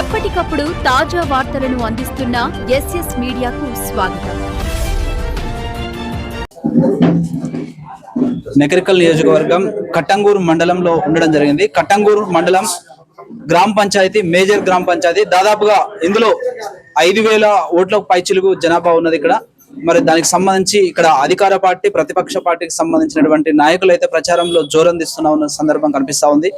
ఎప్పటికప్పుడు తాజా వార్తలను అందిస్తున్న ఎస్ఎస్ మీడియాకు స్వాగతం. నెకరికల్ నియోజకవర్గం కట్టంగూరు మండలంలో ఉండడం జరిగింది. కట్టంగూరు మండలం గ్రామ పంచాయతీ మేజర్ గ్రామ పంచాయతీ. దాదాపుగా ఇందులో ఐదు వేల ఓట్ల పైచిలుగు జనాభా ఉన్నది ఇక్కడ. మరి దానికి సంబంధించి ఇక్కడ అధికార పార్టీ ప్రతిపక్ష పార్టీకి సంబంధించినటువంటి నాయకులు అయితే ప్రచారంలో జోరందిస్తున్న ఉన్న సందర్భం కనిపిస్తా ఉంది.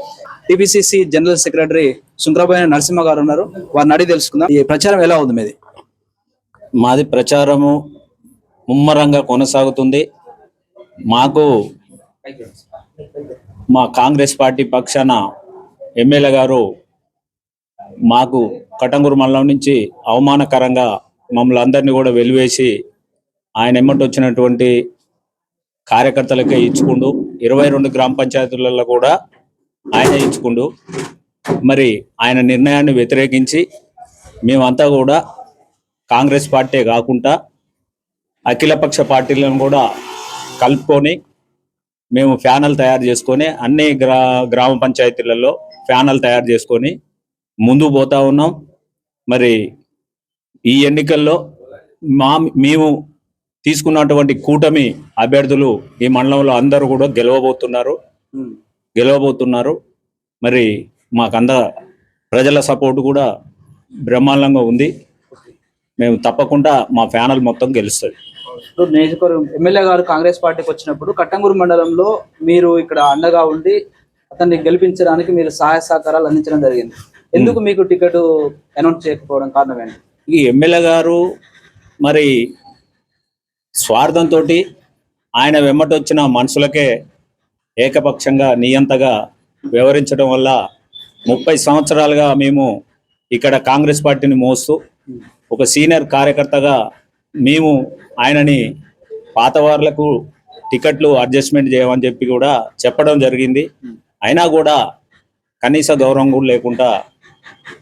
TPCC general secretary Shunkaraboina Narasimha గారు ఉన్నారు. వారిని అడిగి తెలుసుకుందాం. ఈ ప్రచారం ఎలా ఉంది మీది? మాది ప్రచారము ముమ్మరంగా కొనసాగుతుంది. మాకు మా కాంగ్రెస్ పార్టీ పక్షాన ఎమ్మెల్యే గారు మాకు కటంగూరు మండలం నుంచి అవమానకరంగా మమ్మల్ని అందరినీ కూడా వెలివేసి ఆయన ఎమ్మటి వచ్చినటువంటి కార్యకర్తలకే ఇచ్చుకుండు ఇరవై రెండు గ్రామ పంచాయతీలలో కూడా ఆయన ఇచ్చుకుండు మరి ఆయన నిర్ణయాన్ని వ్యతిరేకించి మేమంతా కూడా కాంగ్రెస్ పార్టీ కాకుండా అఖిలపక్ష పార్టీలను కూడా కలుపుకొని మేము ఫ్యానల్ తయారు చేసుకొని అన్ని గ్రా గ్రామ పంచాయతీలలో ఫ్యానల్ తయారు చేసుకొని ముందుకు పోతా ఉన్నాం. మరి ఈ ఎన్నికల్లో మా మేము తీసుకున్నటువంటి కూటమి అభ్యర్థులు ఈ మండలంలో అందరూ కూడా గెలవబోతున్నారు. గెలవబోతున్నారు. మరి మాకంద ప్రజల సపోర్ట్ కూడా బ్రహ్మాండంగా ఉంది. మేము తప్పకుండా మా ఫ్యానల్ మొత్తం గెలుస్తుంది. ఇప్పుడు నియోజకవర్గం ఎమ్మెల్యే గారు కాంగ్రెస్ పార్టీకి వచ్చినప్పుడు కట్టంగూరు మండలంలో మీరు ఇక్కడ అండగా ఉండి అతన్ని గెలిపించడానికి మీరు సహాయ సహకారాలు అందించడం జరిగింది. ఎందుకు మీకు టికెట్ అనౌన్స్ చేయకపోవడం కారణం ఏంటి? ఈ ఎమ్మెల్యే గారు మరి స్వార్థంతో ఆయన వెమ్మటొచ్చిన మనుషులకే ఏకపక్షంగా నియంతగా వ్యవహరించడం వల్ల ముప్పై సంవత్సరాలుగా మేము ఇక్కడ కాంగ్రెస్ పార్టీని మోస్తూ ఒక సీనియర్ కార్యకర్తగా మేము ఆయనని పాత వార్లకు టికెట్లు అడ్జస్ట్మెంట్ చేయమని చెప్పి కూడా చెప్పడం జరిగింది. అయినా కూడా కనీస గౌరవం కూడా లేకుండా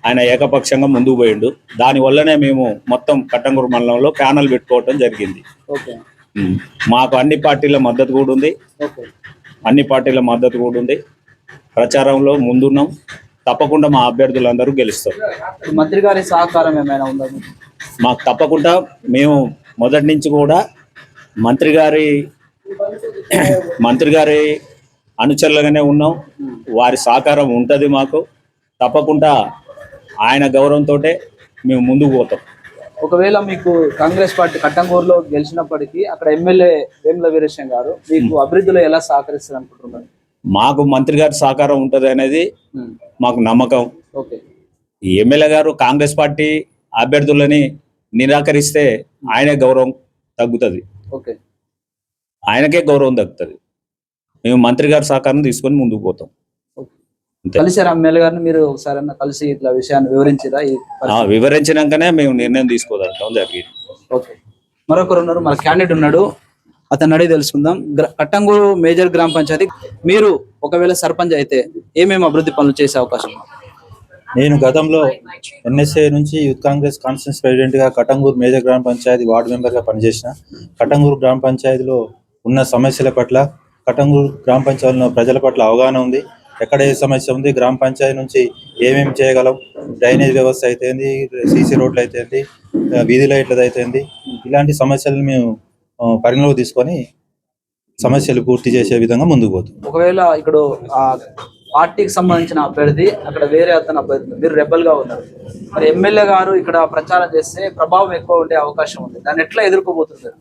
ఆయన ఏకపక్షంగా ముందుకు పోయిండు. దాని వల్లనే మేము మొత్తం కట్టంగూరు మండలంలో ప్యానల్ పెట్టుకోవటం జరిగింది. మాకు అన్ని పార్టీల మద్దతు కూడా ఉంది. అన్ని పార్టీల మద్దతు కూడా ఉంది. ప్రచారంలో ముందున్నాం. తప్పకుండా మా అభ్యర్థులందరూ గెలుస్తారు. మంత్రి గారి సహకారం ఏమైనా ఉందా? మాకు తప్పకుండా మేము మొదటి నుంచి కూడా మంత్రి గారి మంత్రి గారి అనుచరులుగానే ఉన్నాం. వారి సహకారం ఉంటుంది మాకు. తప్పకుండా ఆయన గౌరవంతో మేము ముందుకు పోతాం. ఒకవేళ మీకు కాంగ్రెస్ పార్టీ కట్టంగూరులో గెలిచినప్పటికీ అక్కడ ఎమ్మెల్యే వేముల వీరేశం గారు మీకు అభివృద్ధిలో ఎలా సహకరిస్తారు అనుకుంటున్నారు? మాకు మంత్రి గారి సహకారం ఉంటుంది అనేది. మాకు నమ్మకం. ఓకే. ఈ ఎమ్మెల్యే గారు కాంగ్రెస్ పార్టీ అభ్యర్థులని నిరాకరిస్తే ఆయనే గౌరవం తగ్గుతుంది. ఓకే. ఆయనకే గౌరవం తగ్గుతుంది. మేము మంత్రి గారి సహకారం తీసుకొని ముందుకు పోతాం. కలిసారు ఎమ్మెల్యే గారిని మీరు ఒకసారి కలిసి ఇట్లా విషయాన్ని వివరించిరా వివరించినాకనే మేము నిర్ణయం తీసుకోదలటం జరిగింది ఓకే. మరొకరు ఉన్నారు మన క్యాండిడేట్ ఉన్నాడు. అతను అడిగి తెలుసుకుందాం. గ్ర- కట్టంగూరు మేజర్ గ్రామ పంచాయతీ మీరు ఒకవేళ సర్పంచ్ అయితే ఏమేమి అభివృద్ధి పనులు చేసే అవకాశం? నేను గతంలో ఎన్ఎస్ఏ నుంచి యూత్ కాంగ్రెస్ కాన్ఫరెన్స్ ప్రెసిడెంట్గా కటంగూరు మేజర్ గ్రామ పంచాయతీ వార్డు మెంబర్గా పనిచేసిన. కటంగూరు గ్రామ పంచాయతీలో ఉన్న సమస్యల పట్ల కటంగూరు గ్రామ పంచాయతీలో ప్రజల పట్ల అవగాహన ఉంది. ఎక్కడ ఏ సమస్య ఉంది? గ్రామ పంచాయతీ నుంచి ఏమేమి చేయగలం? డ్రైనేజ్ వ్యవస్థ అయితేంది సీసీ రోడ్లు అయితేంది వీధి లైట్లది అయితేంది ఇలాంటి సమస్యలను మేము పరిగణలోకి తీసుకొని సమస్యలు పూర్తి చేసే విధంగా ముందుకు పోతాం ఒకవేళ ఇక్కడ పార్టీకి సంబంధించిన అభ్యర్థి అక్కడ వేరే అతను అభ్యర్థి మీరు రెబల్గా ఉన్నారు. మరి ఎమ్మెల్యే గారు ఇక్కడ ప్రచారం చేస్తే ప్రభావం ఎక్కువ ఉండే అవకాశం ఉంది. దాన్ని ఎట్లా ఎదుర్కోబోతున్నారు?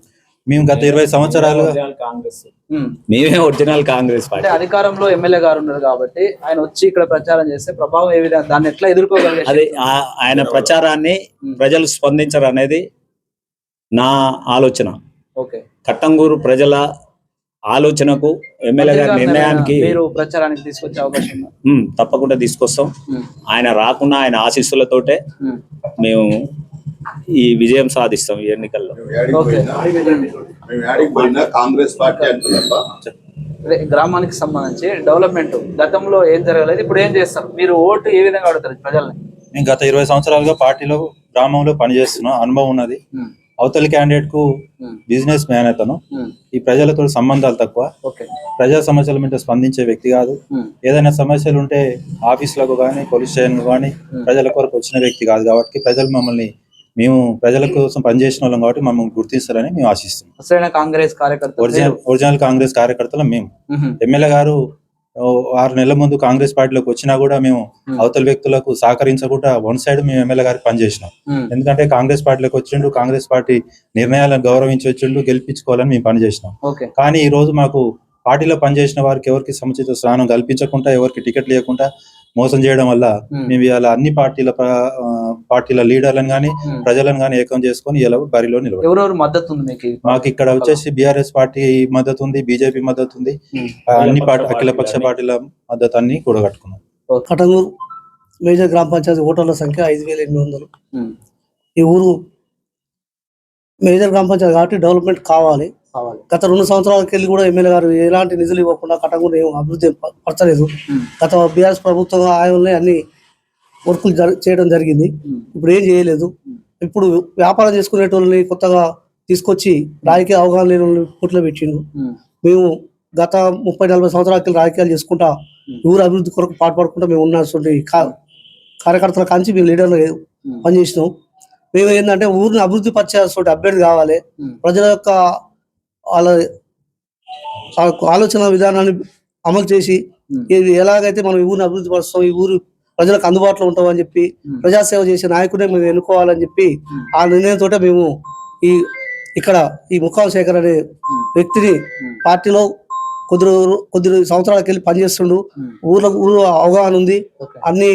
మేము గత ఇరవై సంవత్సరాలుగా కాంగ్రెస్. మేమే. Original Congress party. అధికారంలో ఎమ్మెల్యే గారు ఉన్నారు కాబట్టి ఆయన వచ్చి ఇక్కడ ప్రచారం చేస్తే ప్రభావం ఏ విధంగా దాన్ని ఎట్లా ఎదుర్కోగలిగే అది ఆయన ప్రచారాన్ని ప్రజలు స్పందించరు అనేది నా ఆలోచన. ఓకే. కట్టంగూరు ప్రజల ఆలోచనకు ఎమ్మెల్యే గారి నిర్ణయానికి మీరు ప్రచారానికి తీసుకొచ్చే అవకాశం తప్పకుండా తీసుకొస్తాం. ఆయన రాకుండా ఆయన ఆశీస్సులతోటే. మేము ఈ విజయం సాధిస్తాం ఈ ఎన్నికల్లో. కాంగ్రెస్ పార్టీ గ్రామానికి సంబంధించి డెవలప్మెంట్ గతంలో ఏం జరగలేదు ఇప్పుడు ఏం చేస్తారు? మీరు ఓటు ఏ విధంగా అడుగుతారు ప్రజల్ని? నేను గత ఇరవై సంవత్సరాలుగా పార్టీలో గ్రామంలో పనిచేస్తున్నా అనుభవం ఉన్నది. అవతలి క్యాండిడేట్కు బిజినెస్ మ్యాన్ అతను. ఈ ప్రజలతో సంబంధాలు తక్కువ. ఓకే. ప్రజా సమస్యల మీద స్పందించే వ్యక్తి కాదు. ఏదైనా సమస్యలు ఉంటే ఆఫీసులకు కానీ పోలీస్ స్టేషన్ కానీ ప్రజల కొరకు వచ్చిన వ్యక్తి కాదు కాబట్టి ప్రజలు మమ్మల్ని మేము ప్రజల కోసం పనిచేసిన వాళ్ళం కాబట్టి మమ్మల్ని గుర్తిస్తారని మేము ఆశిస్తున్నాం. అసలైన కాంగ్రెస్ కార్యకర్త ఒరిజినల్ ఒరిజినల్ కాంగ్రెస్ కార్యకర్తలు మేము. ఎమ్మెల్యే గారు ఆరు నెలల ముందు కాంగ్రెస్ పార్టీలోకి వచ్చినా కూడా మేము అవతల వ్యక్తులకు సహకరించకుండా వన్ సైడ్ మేము ఎమ్మెల్యే గారికి పనిచేసినాం. ఎందుకంటే కాంగ్రెస్ పార్టీలోకి వచ్చిండు కాంగ్రెస్ పార్టీ నిర్ణయాలను గౌరవించి వచ్చిండు గెలిపించుకోవాలని మేము పనిచేసినాం. కానీ ఈ రోజు మాకు పార్టీలో పనిచేసిన వారికి ఎవరికి సముచిత స్థానం కల్పించకుండా ఎవరికి టికెట్ లేకుండా మోసం చేయడం వల్ల. మేము. ఇలా అన్ని పార్టీల పార్టీల లీడర్లను కానీ ప్రజలను కానీ ఏకం చేసుకొని ఇలా బరిలో నిలబడి. ఎవరెవరు మద్దతు ఉంది మీకు? మాకు ఇక్కడ వచ్చేసి బీఆర్ఎస్ పార్టీ మద్దతు ఉంది బీజేపీ మద్దతు ఉంది అన్ని పార్టీ అఖిల పక్ష పార్టీల మద్దతు అన్ని కూడగట్టుకున్నాం కటంగూరు మేజర్ గ్రామ పంచాయతీ ఓటర్ల సంఖ్య ఐదు వేల ఎనిమిది వందలు. ఈ ఊరు మేజర్ గ్రామ పంచాయతీ కాబట్టి డెవలప్మెంట్ కావాలి. గత రెండు సంవత్సరాలకి వెళ్ళి కూడా ఎమ్మెల్యే గారు ఎలాంటి నిధులు ఇవ్వకుండా కటంగూరు ఏం అభివృద్ధి పరచలేదు. గత బీఆర్ఎస్ ప్రభుత్వం ఆయననే అన్ని వర్కులు చేయడం జరిగింది. ఇప్పుడు ఏం చేయలేదు. ఇప్పుడు వ్యాపారం చేసుకునేటోళ్ళని కొత్తగా తీసుకొచ్చి రాజకీయ అవగాహన లేని వాళ్ళని పోటీలో పెట్టిండు. మేము. గత ముప్పై నలభై సంవత్సరాల క్రితం రాజకీయాలు చేసుకుంటా ఊరు అభివృద్ధి కొరకు పాటుపడుకుంటా మేము ఉన్నటువంటి కార్యకర్తల కాంచి మేము లీడర్లు పనిచేసినాం. మేము ఏంటంటే ఊరిని అభివృద్ధి పరిచేటువంటి అభ్యర్థి కావాలి. ప్రజల యొక్క ఆలోచన విధానాన్ని అమలు చేసి. ఇది ఎలాగైతే మనం ఈ ఊరిని అభివృద్ధి పరుస్తాం ఈ ఊరు ప్రజలకు అందుబాటులో ఉంటామని చెప్పి. ప్రజాసేవ చేసే నాయకుడే మేము ఎన్నుకోవాలని చెప్పి. ఆ నిర్ణయంతో మేము ఈ ఇక్కడ ఈ ముఖాల శేఖర్ అనే. వ్యక్తిని. పార్టీలో కొద్ది కొద్ది సంవత్సరాలకు వెళ్ళి పనిచేస్తుండు. ఊర్లో ఊరు అవగాహన ఉంది. అన్ని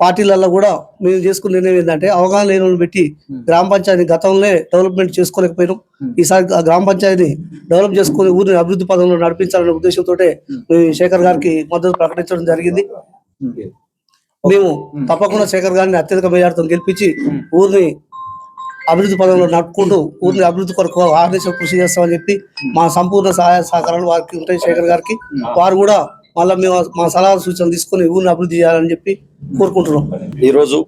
పార్టీలలో కూడా మేము చేసుకున్న నిర్ణయం ఏంటంటే అవగాహన లేని వాళ్ళని పెట్టి ఉమ్. గ్రామ పంచాయతీ గతంలో డెవలప్మెంట్ చేసుకోలేకపోయినాం ఉమ్. ఈసారి ఆ గ్రామ పంచాయతీ డెవలప్ చేసుకుని ఊరిని అభివృద్ధి పదంలో నడిపించాలనే ఉద్దేశంతో మేము శేఖర్ గారికి మద్దతు ప్రకటించడం జరిగింది. మేము. తప్పకుండా శేఖర్ గారిని అత్యధిక మెజార్టీతో గెలిపించి. ఊరిని అభివృద్ధి పదంలో నడుపుకుంటూ ఊరిని అభివృద్ధి కొరకు ఆర్దేశం కృషి చేస్తామని చెప్పి మా సంపూర్ణ సహాయ సహకారాలు వారికి ఉంటాయి శేఖర్ గారికి వారు కూడా మళ్ళీ మేము మా సలహా సూచనలు తీసుకొని ఊరిని అభివృద్ధి చేయాలని చెప్పి కోరుకుంటున్నాం. ఈరోజు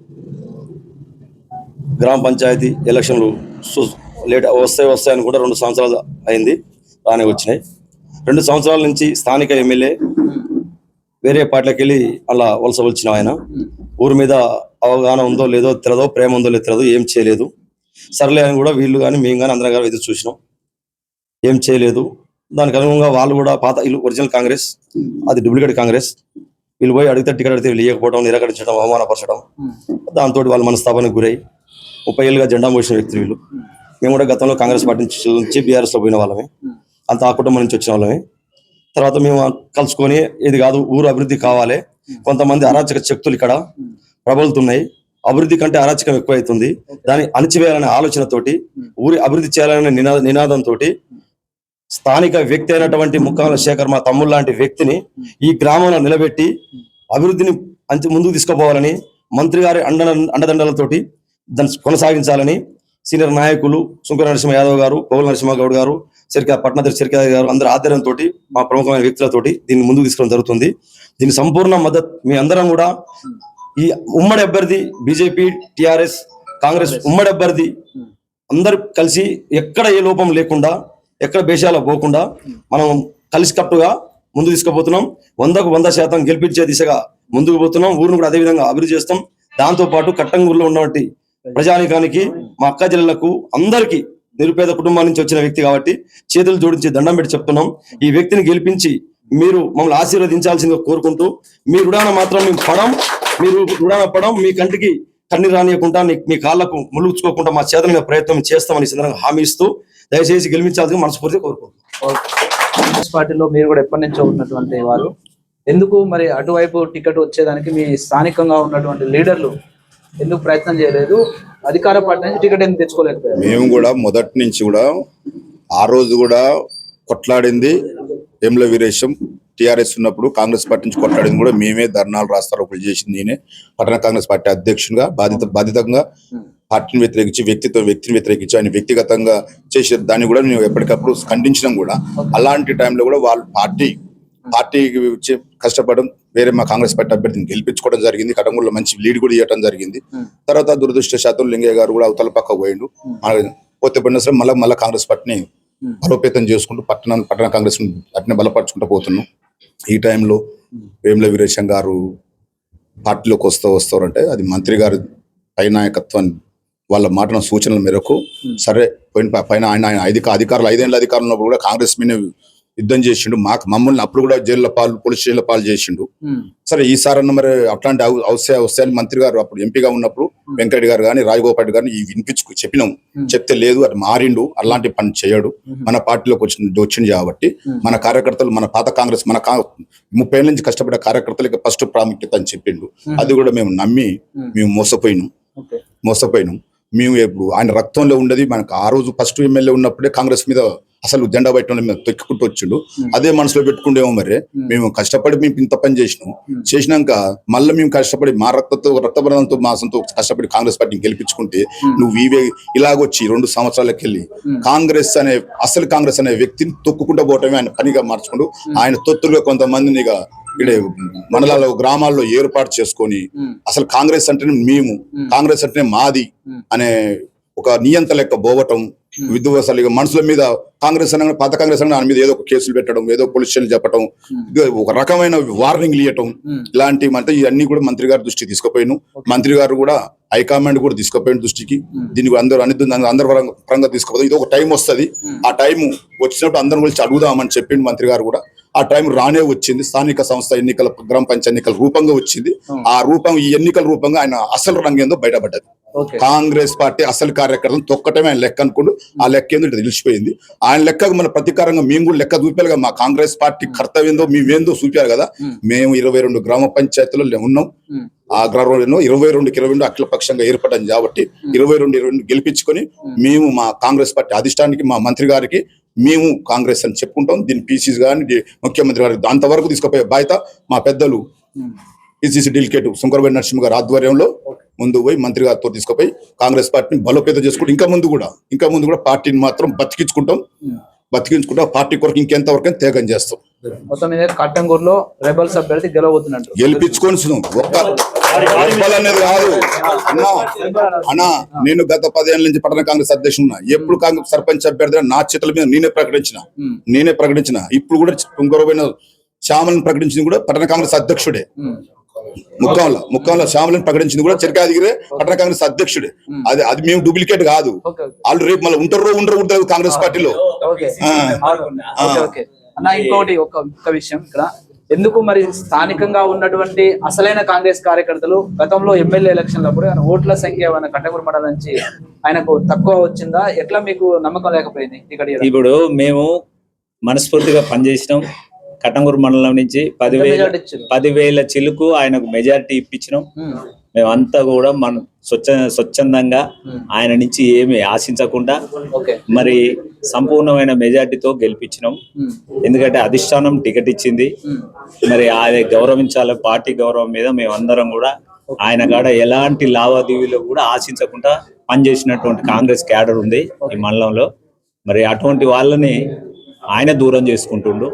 గ్రామ పంచాయతీ ఎలక్షన్లు లేట్ వస్తాయి వస్తాయి అని కూడా రెండు సంవత్సరాలు అయింది రానే వచ్చినాయి. రెండు సంవత్సరాల నుంచి స్థానిక ఎమ్మెల్యే వేరే పార్టీలకు వెళ్ళి అలా వలస వచ్చిన ఆయన. ఊరి మీద అవగాహన ఉందో లేదో తెలదో ప్రేమ ఉందో లేదో తెలియదు ఏం చేయలేదు. సర్లే అని కూడా వీళ్ళు కానీ మేము కానీ అందరం కానీ ఎదురు చూసినాం. ఏం చేయలేదు. దానికి అనుగుణంగా వాళ్ళు కూడా పాత ఇల్లు ఒరిజినల్ కాంగ్రెస్ అది డూప్లికేట్ కాంగ్రెస్. వీళ్ళు పోయి అడిగితే టికెట్ అడిగితే వీళ్ళు ఇవ్వకపోవడం నిరాకరించడం అవమానపరచడం. దాంతో వాళ్ళ మనస్తాపానికి గురై ముప్పై ఏళ్ళుగా జెండా మోసిన వ్యక్తులు వీళ్ళు. మేము కూడా గతంలో కాంగ్రెస్ పార్టీ నుంచి బీఆర్ఎస్లో పోయిన వాళ్ళమే. అంత ఆ కుటుంబం నుంచి వచ్చిన వాళ్ళమే. తర్వాత మేము కలుసుకొని ఇది కాదు ఊరు అభివృద్ధి కావాలి. కొంతమంది అరాచక శక్తులు ఇక్కడ ప్రబలుతున్నాయి. అభివృద్ధి కంటే అరాచకం ఎక్కువైతుంది. దాన్ని అణచివేయాలనే ఆలోచనతోటి ఊరి అభివృద్ధి చేయాలనే నినాద నినాదంతో స్థానిక వ్యక్తి అయినటువంటి ముక్కాల శేఖర్ మా తమ్ముడు లాంటి వ్యక్తిని ఈ గ్రామంలో నిలబెట్టి అభివృద్ధిని అంచె ముందుకు తీసుకుపోవాలని మంత్రి గారి అండ అండదండలతోటి దాన్ని కొనసాగించాలని సీనియర్ నాయకులు సుంకర నరసింహ యాదవ్ గారు పౌల నరసింహ గౌడ్ గారు సిరికా పట్నాధరి సిరికా గారు అందరి ఆధ్వర్యంతో మా ప్రముఖమైన వ్యక్తులతోటి దీన్ని ముందుకు తీసుకోవడం జరుగుతుంది. దీని సంపూర్ణ మద్దతు మీ అందరం కూడా ఈ ఉమ్మడి అభ్యర్థి బీజేపీ టిఆర్ఎస్ కాంగ్రెస్ ఉమ్మడి అభ్యర్థి అందరు కలిసి ఎక్కడ ఏ లోపం లేకుండా ఎక్కడ బేషాల పోకుండా మనం కలిసికట్టుగా ముందు తీసుకుపోతున్నాం. వందకు వంద శాతం గెలిపించే దిశగా ముందుకు పోతున్నాం. ఊరిని కూడా అదే విధంగా అభివృద్ధి చేస్తాం. దాంతో పాటు కట్టంగూరులో ఉన్నటువంటి ప్రజానికానికి మా అక్క జిల్లలకు అందరికీ నిరుపేద కుటుంబాల నుంచి వచ్చిన వ్యక్తి కాబట్టి చేతులు జోడించి దండం పెట్టి చెప్తున్నాం. ఈ వ్యక్తిని గెలిపించి మీరు మమ్మల్ని ఆశీర్వదించాల్సిందిగా కోరుకుంటూ మీ రుణాన మాత్రం మేము పడం మీరు రుణాన పడం మీ కంటికి కన్నీరు రానియకుండా మీ కాళ్ళకు ములుగుచ్చుకోకుండా మా చేతన ప్రయత్నం చేస్తామని సందర్భంగా హామీ ఇస్తూ దయచేసి గెలిపించాల్సిందిగా మనస్ఫూర్తిగా కోరుకుంటున్నాం. కాంగ్రెస్ పార్టీలో మీరు కూడా ఎప్పటి నుంచో ఉన్నటువంటి వారు. ఎందుకు మరి అటువైపు టికెట్ వచ్చేదానికి మీ స్థానికంగా ఉన్నటువంటి లీడర్లు ఎందుకు ప్రయత్నం చేయలేదు? అధికార పార్టీ నుంచి టికెట్ ఎందుకు తెచ్చుకోలేకపోయారు? మేము కూడా మొదటి నుంచి కూడా ఆ రోజు కూడా కొట్లాడింది వేముల వీరేశం టిఆర్ఎస్ ఉన్నప్పుడు కాంగ్రెస్ పార్టీ నుంచి కొట్లాడింది కూడా మేమే ధర్నాలు రాస్తారు ఒకటి చేసింది నేనే. పట్టణ కాంగ్రెస్ పార్టీ అధ్యక్షునిగా బాధిత బాధితంగా. పార్టీని వ్యతిరేకించి వ్యక్తిత్వం వ్యక్తిని వ్యతిరేకించి ఆయన వ్యక్తిగతంగా చేసే దాన్ని కూడా మేము ఎప్పటికప్పుడు ఖండించడం కూడా. అలాంటి టైంలో కూడా వాళ్ళ పార్టీ పార్టీకి వచ్చి కష్టపడడం వేరే మా కాంగ్రెస్ పార్టీ అభ్యర్థిని గెలిపించుకోవడం జరిగింది. కటంగూరులో మంచి లీడ్ కూడా ఇవ్వడం జరిగింది. తర్వాత దురదృష్టశాతం లింగయ్య గారు కూడా అవతల పక్క పోయిండు. పోతే పోయిన సరే మళ్ళీ మళ్ళీ కాంగ్రెస్ పార్టీని బలోపేతం చేసుకుంటూ పట్టణ పట్టణ కాంగ్రెస్ అట్నే బలపరుచుకుంటూ పోతున్నాం. ఈ టైంలో వేముల వీరేశం గారు పార్టీలోకి వస్తూ వస్తారంటే అది మంత్రి గారి పై నాయకత్వం వాళ్ళ మాటన సూచనల మేరకు సరే పోయిన పైన ఆయన ఆయన అధిక అధికారులు ఐదేళ్ళ అధికారులు ఉన్నప్పుడు కూడా కాంగ్రెస్ మీద యుద్ధం చేసిండు. మాకు మమ్మల్ని అప్పుడు కూడా జైల్లో పాలు పోలీస్ స్టేషన్ల పాలు చేసిండు. సరే ఈసారన్న మరి అట్లాంటి అవ- అవసర వస్తాయని మంత్రి గారు అప్పుడు ఎంపీగా ఉన్నప్పుడు వెంకయ్య గారు కానీ రాజగోపాల్ గారిని ఈ వినిపించుకు చెప్పినాం చెప్తే లేదు అది మారిండు. అలాంటి పని చేయడు. మన పార్టీలోకి వచ్చింది వచ్చింది కాబట్టి మన కార్యకర్తలు మన పాత కాంగ్రెస్ మన ముప్పై ఏళ్ళ నుంచి కష్టపడే కార్యకర్తలకి ఫస్ట్ ప్రాముఖ్యత అని చెప్పిండు. అది కూడా మేము నమ్మి మేము మోసపోయినాం. మోసపోయినాం. మేము ఇప్పుడు ఆయన రక్తంలో ఉండేది మనకు ఆ రోజు ఫస్ట్ ఎమ్మెల్యే ఉన్నప్పుడే కాంగ్రెస్ మీద అసలు జెండా బయట మీద తొక్కికుంటూ వచ్చిండు. అదే మనసులో పెట్టుకుండేమో మరి. మేము కష్టపడి మేము ఇంత పని చేసినాం. చేసినాక మళ్ళీ మేము కష్టపడి మా రక్తతో రక్తబలంతో మాసంతో కష్టపడి కాంగ్రెస్ పార్టీని గెలిపించుకుంటే నువ్వు ఇవే ఇలాగొచ్చి రెండు సంవత్సరాలకు వెళ్ళి కాంగ్రెస్ అనే అసలు కాంగ్రెస్ అనే వ్యక్తిని తొక్కుకుంటూ పోవటమే ఆయన పనిగా మార్చుకుంటూ ఆయన తొత్తులుగా కొంతమందిని మండలాల్లో గ్రామాల్లో ఏర్పాటు చేసుకొని అసలు కాంగ్రెస్ అంటేనే మేము కాంగ్రెస్ అంటేనే మాది అనే ఒక నియంత లెక్క పోవటం విధ్వంసాలు మనుషుల మీద కాంగ్రెస్ అనగా పాత కాంగ్రెస్ అనగా దాని మీద ఏదో ఒక కేసులు పెట్టడం ఏదో పోలీస్ స్టేషన్ చెప్పడం ఒక రకమైన వార్నింగ్ ఇవ్వటం ఇలాంటివి అంటే ఇవన్నీ కూడా మంత్రి గారి దృష్టికి తీసుకుపోయాను. మంత్రి గారు కూడా హైకమాండ్ కూడా తీసుకుపోయిన దృష్టికి. దీనికి అందరూ అన్ని అందరి పరంగా- పరంగా తీసుకుపోతాం ఇది ఒక టైం వస్తది. ఆ టైం వచ్చినప్పుడు అందరం గురించి అడుగుదామని చెప్పిండు మంత్రి గారు కూడా. ఆ టైం రానే వచ్చింది. స్థానిక సంస్థ ఎన్నికల గ్రామ పంచాయతీ ఎన్నికల రూపంగా వచ్చింది. ఆ. రూపం ఈ ఎన్నికల రూపంగా ఆయన అసలు రంగేందో బయటపడ్డది. కాంగ్రెస్ పార్టీ అసలు కార్యకర్తలు తొక్కటమే ఆయన లెక్క అనుకుంటూ ఆ లెక్క ఏందో తెలిసిపోయింది ఆయన లెక్కకు మన ప్రతీకారంగా మేము కూడా లెక్క కదా మా కాంగ్రెస్ పార్టీ కర్తవ్యందో మేమేందో చూపారు కదా. మేము. ఇరవై రెండు గ్రామ పంచాయతీలో ఉన్నాం. ఆ గ్రామంలో ఇరవై రెండుకి ఇరవై రెండు అఖిల పక్షంగా ఏర్పడ్డాం కాబట్టి ఇరవై రెండు ఇరవై రెండు గెలిపించుకొని మేము. మా కాంగ్రెస్ పార్టీ అధిష్టానికి మా మంత్రి గారికి మేము కాంగ్రెస్ అని చెప్పుకుంటాం. దీని పీసీస్ కానీ ముఖ్యమంత్రి గారికి అంతవరకు తీసుకుపోయే బాధ్యత మా పెద్దలు పిసిసి డెలికేట్ శంకరబాయి నరసింహ గారి ఆధ్వర్యంలో ముందు పోయి మంత్రి గారితో తీసుకుపోయి కాంగ్రెస్ పార్టీని బలోపేతం చేసుకుంటూ ఇంకా ముందు కూడా ఇంకా ముందు కూడా పార్టీని మాత్రం బతికించుకుంటాం. బతికించుకుంటాం పార్టీ కొరకు ఇంకెంత వరకు త్యాగం చేస్తాం. మొత్తం మీద కట్టంగూరులో రెబల్స్ అభ్యర్థి గెలవబోతున్నట్టు. గెలిపించుకొని ఒక్క రెబ్బల్ అనేది కాదు. అన్నా అన్నా నేను గత పదేళ్ళ నుంచి పట్టణ కాంగ్రెస్ అధ్యక్షుడు ఉన్నా ఎప్పుడు కాంగ్రెస్ సర్పంచ్ అభ్యర్థి నా చేతుల మీద నేనే ప్రకటించిన. నేనే ప్రకటించిన. ఇప్పుడు కూడా ఇంకొరపోయిన శ్యామలను ప్రకటించింది కూడా పట్టణ కాంగ్రెస్ అధ్యక్షుడే. ముక్కంలో ముక్కంలో శ్యామలను ప్రకటించింది కూడా చెరికాదిగిరే పట్టణ కాంగ్రెస్ అధ్యక్షుడే. అది అది మేము డూప్లికేట్ కాదు. వాళ్ళు రేపు మళ్ళీ ఉంటారో ఉండరో ఉంటారు కాంగ్రెస్ పార్టీలో. అన్న ఇంకోటి ఒక ఒక విషయం ఇక్కడ. ఎందుకు మరి స్థానికంగా ఉన్నటువంటి అసలైన కాంగ్రెస్ కార్యకర్తలు గతంలో ఎమ్మెల్యే ఎలక్షన్లప్పుడు ఆయన ఓట్ల సంఖ్య ఏమైనా కట్టగురు మండలం నుంచి ఆయనకు తక్కువ వచ్చిందా? ఎట్లా మీకు నమ్మకం లేకపోయింది ఇక్కడ ఇప్పుడు మేము మనస్ఫూర్తిగా పనిచేసినాం. కటంగూరు మండలం నుంచి పదివేల. పదివేల చిలుకు ఆయనకు మెజారిటీ ఇప్పించినాం. మేమంతా కూడా మన స్వచ్ఛ స్వచ్ఛందంగా ఆయన నుంచి ఏమి ఆశించకుండా మరి సంపూర్ణమైన మెజార్టీతో గెలిపించినాం. ఎందుకంటే అధిష్టానం టికెట్ ఇచ్చింది. మరి అది గౌరవించాలి పార్టీ గౌరవం మీద మేమందరం కూడా ఆయన కాడ ఎలాంటి లావాదేవీలు కూడా ఆశించకుండా పనిచేసినటువంటి కాంగ్రెస్ క్యాడర్ ఉంది ఈ మండలంలో. మరి అటువంటి వాళ్ళని ఆయన దూరం చేసుకుంటుండు.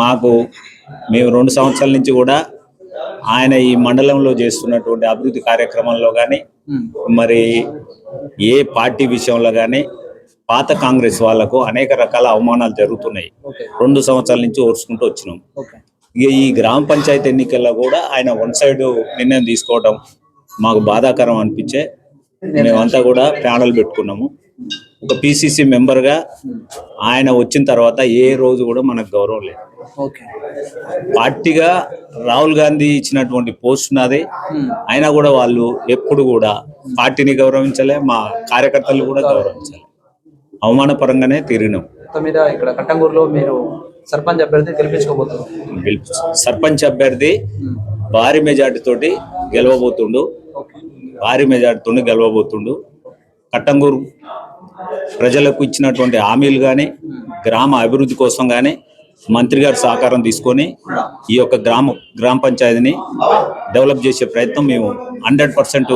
మాకు మేము రెండు సంవత్సరాల నుంచి కూడా ఆయన ఈ మండలంలో చేస్తున్నటువంటి అభివృద్ధి కార్యక్రమంలో కానీ మరి ఏ పార్టీ విషయంలో కానీ పాత కాంగ్రెస్ వాళ్ళకు అనేక రకాల అవమానాలు జరుగుతున్నాయి. రెండు సంవత్సరాల నుంచి ఓర్చుకుంటూ వచ్చినాం. ఇక ఈ గ్రామ పంచాయతీ ఎన్నికల్లో కూడా ఆయన వన్ సైడ్ నిర్ణయం తీసుకోవడం మాకు బాధాకరం అనిపించే మేమంతా కూడా ప్యానల్ పెట్టుకున్నాము. ఒక పిసిసి మెంబర్గా ఆయన వచ్చిన తర్వాత ఏ రోజు కూడా మనకు గౌరవం లేదు. పార్టీగా రాహుల్ గాంధీ ఇచ్చినటువంటి పోస్ట్ నాదే. అయినా కూడా వాళ్ళు ఎప్పుడు కూడా పార్టీని గౌరవించలే మా కార్యకర్తలు కూడా గౌరవించాలి. అవమానపరంగానే తిరిగినాం మొత్తం మీద ఇక్కడ కట్టంగూరులో మీరు సర్పంచ్ అభ్యర్థి గెలిపించుకోబోతున్నారు. గెలిపి సర్పంచ్ అభ్యర్థి భారీ మెజార్టీ తోటి గెలవబోతుండు భారీ మెజార్టీతో గెలవబోతుండు. కట్టంగూరు ప్రజలకు ఇచ్చినటువంటి హామీలు కానీ గ్రామ అభివృద్ధి కోసం కానీ మంత్రి గారు సహకారం తీసుకొని ఈ యొక్క గ్రామ గ్రామ పంచాయతీని డెవలప్ చేసే ప్రయత్నం మేము హండ్రెడ్ పర్సెంట్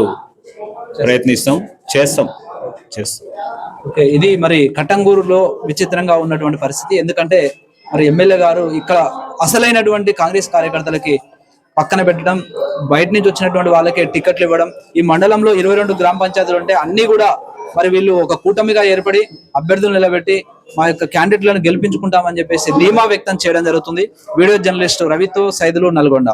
ప్రయత్నిస్తాం చేస్తాం చేస్తాం. ఓకే ఇది మరి కట్టంగూరులో విచిత్రంగా ఉన్నటువంటి పరిస్థితి. ఎందుకంటే మరి ఎమ్మెల్యే గారు ఇక్కడ అసలైనటువంటి కాంగ్రెస్ కార్యకర్తలకి పక్కన పెట్టడం బయట నుంచి వచ్చినటువంటి వాళ్ళకి టికెట్లు ఇవ్వడం ఈ మండలంలో ఇరవై రెండు గ్రామ పంచాయతీలు ఉంటే అన్ని కూడా మరి వీళ్ళు ఒక కూటమిగా ఏర్పడి అభ్యర్థులు నిలబెట్టి మా యొక్క క్యాండిడేట్లను గెలిపించుకుంటామని చెప్పేసి ధీమా వ్యక్తం చేయడం జరుగుతుంది. వీడియో జర్నలిస్ట్ రవితో సైదులు నల్గొండ.